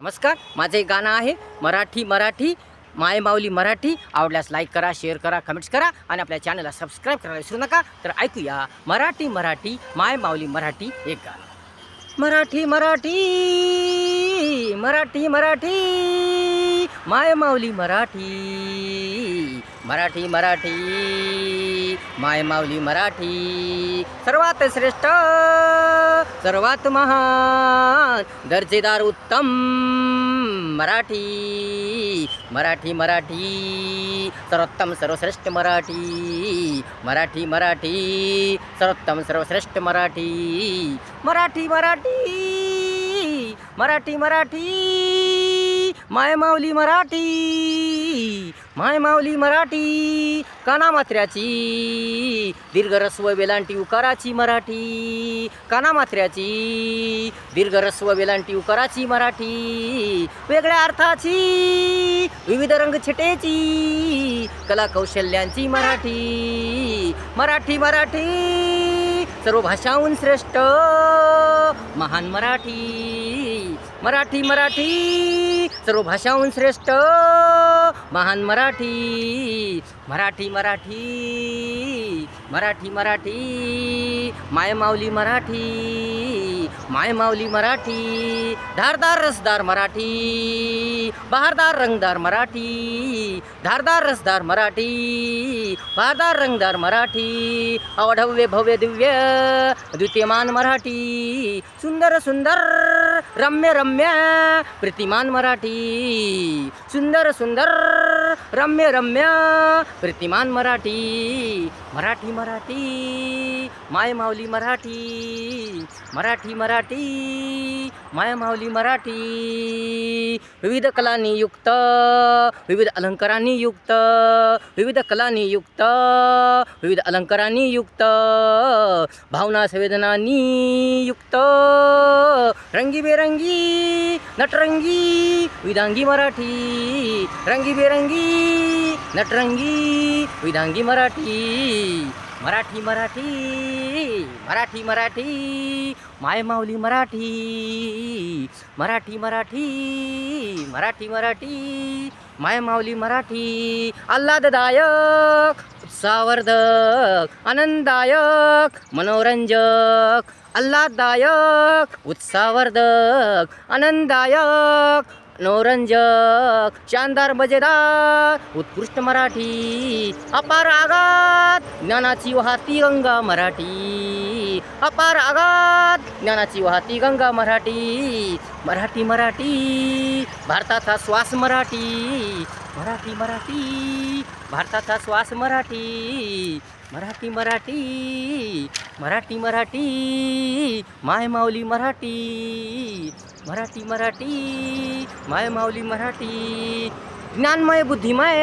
नमस्कार माझं एक गाणं आहे मराठी मराठी मायमाऊली मराठी. आवडल्यास लाईक करा शेअर करा कमेंट्स करा आणि आपल्या चॅनलला सबस्क्राईब करायला विसरू नका. तर ऐकूया मराठी मराठी माय माऊली मराठी एक गाणं. मराठी मराठी मराठी मराठी माय माऊली मराठी मराठी मराठी माय माऊली मराठी. सर्वात श्रेष्ठ सर्वात महान दर्जेदार उत्तम। मराठी। मराठी मराठी। सर्वोत्तम सर्वश्रेष्ठ मराठी। मराठी मराठी। सर्वोत्तम सर्वश्रेष्ठ मराठी। मराठी मराठी। मराठी मराठी। माय माऊली मराठी। माय माऊली मराठी काना मात्र्याची दीर्घरस्व वेलांटी उकाराची मराठी काना मात्र्याची दीर्घरस्व वेलांटी उकाराची मराठी वेगळ्या अर्थाची विविध रंग छिटेची कला कौशल्यांची मराठी. मराठी मराठी सर्व भाषाहून श्रेष्ठ महान मराठी. मराठी मराठी सर्व भाषाहून श्रेष्ठ. महान मराठी मराठी मराठी मराठी मराठी मायमावली मराठी मायमावली मराठी धारदार रसदार मराठी बहारदार रंगदार मराठी धारदार रसदार मराठी बहारदार रंगदार मराठी अवढव्य भव्य दिव्य द्वितीयमान मराठी सुंदर सुंदर रम्य रम्य प्रतिमान मराठी. सुंदर सुंदर रम्य रम्य प्रतिमान मराठी. मराठी मराठी माय माऊली मराठी मराठी मराठी माय माऊली मराठी. विविध कलांनी युक्त विविध अलंकारांनी युक्त विविध कलांनी युक्त विविध अलंकारांनी युक्त भावना संवेदनांनी युक्त. रंगीबेरंगी नटरंगी विदांगी मराठी रंगीबेरंगी नटरंगी विदांगी मराठी मराठी मराठी मराठी मराठी माय माऊली मराठी मराठी मराठी मराठी मराठी माय माऊली मराठी आल्हाददायक उत्साहवर्धक आनंददायक मनोरंजक आल्हाददायक उत्साहवर्धक आनंददायक मनोरंजक शानदार मजेदार उत्कृष्ट मराठी अपार आगात ज्ञानाची वाहती गंगा मराठी. अपार आगात ज्ञानाची वाहती गंगा मराठी मराठी मराठी भारताचा श्वास मराठी मराठी मराठी भारताचा श्वास मराठी मराठी मराठी मराठी मराठी माय माऊली मराठी मराठी मराठी माय माऊली मराठी. ज्ञानमय बुद्धिमय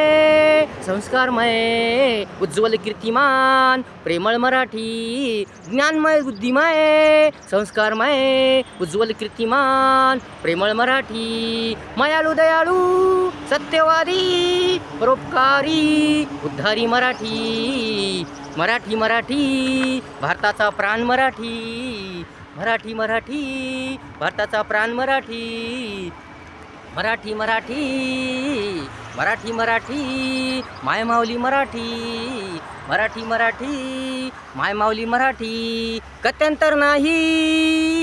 संस्कारमय उज्ज्वल कीर्तिमान प्रेमळ मराठी ज्ञानमय बुद्धिमय संस्कारमय उज्ज्वल कीर्तिमान प्रेमळ मराठी मायाळू दयाळू सत्यवादी परोपकारी उद्धारी मराठी मराठी मराठी भारताचा प्राण मराठी मराठी मराठी भारताचा प्राण मराठी मराठी मराठी मराठी मराठी माय माऊली मराठी मराठी मराठी माय माऊली मराठी गत्यंतर नाही.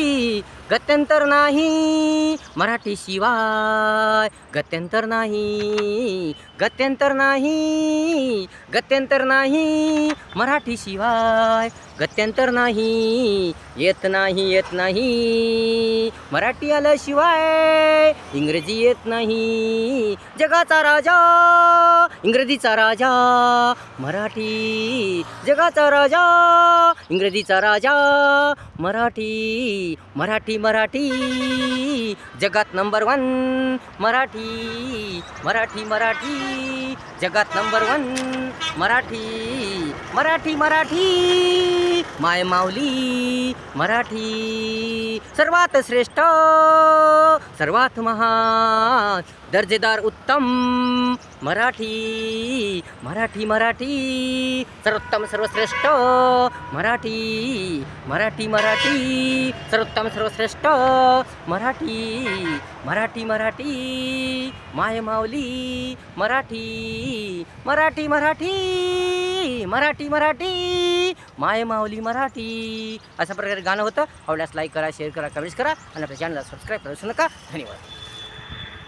गत्यंतर नाही मराठी शिवाय. गत्यंतर नाही गत्यंतर नाही गत्यंतर नाही मराठी शिवाय. गत्यंतर नाही येत नाही येत नाही मराठी आल्याशिवाय. इंग्रजी येत नाही जगाचा राजा इंग्रजीचा राजा मराठी जगाचा राजा इंग्रजीचा राजा मराठी मराठी मराठी. जगात नंबर वन मराठी. मराठी मराठी. जगात नंबर वन मराठी. मराठी मराठी. माय माऊली मराठी. सर्वात श्रेष्ठ सर्वात महान. दर्जेदार उत्तम मराठी मराठी मराठी सर्वोत्तम सर्वश्रेष्ठ मराठी मराठी मराठी सर्वोत्तम सर्वश्रेष्ठ मराठी मराठी मराठी माय माऊली मराठी मराठी मराठी मराठी मराठी माय माऊली मराठी अशा प्रकारे गाणं होतं आवडल्यास लाईक करा शेअर करा कमेंट्स करा आणि आपल्या चॅनलला सबस्क्राईब करा नका धन्यवाद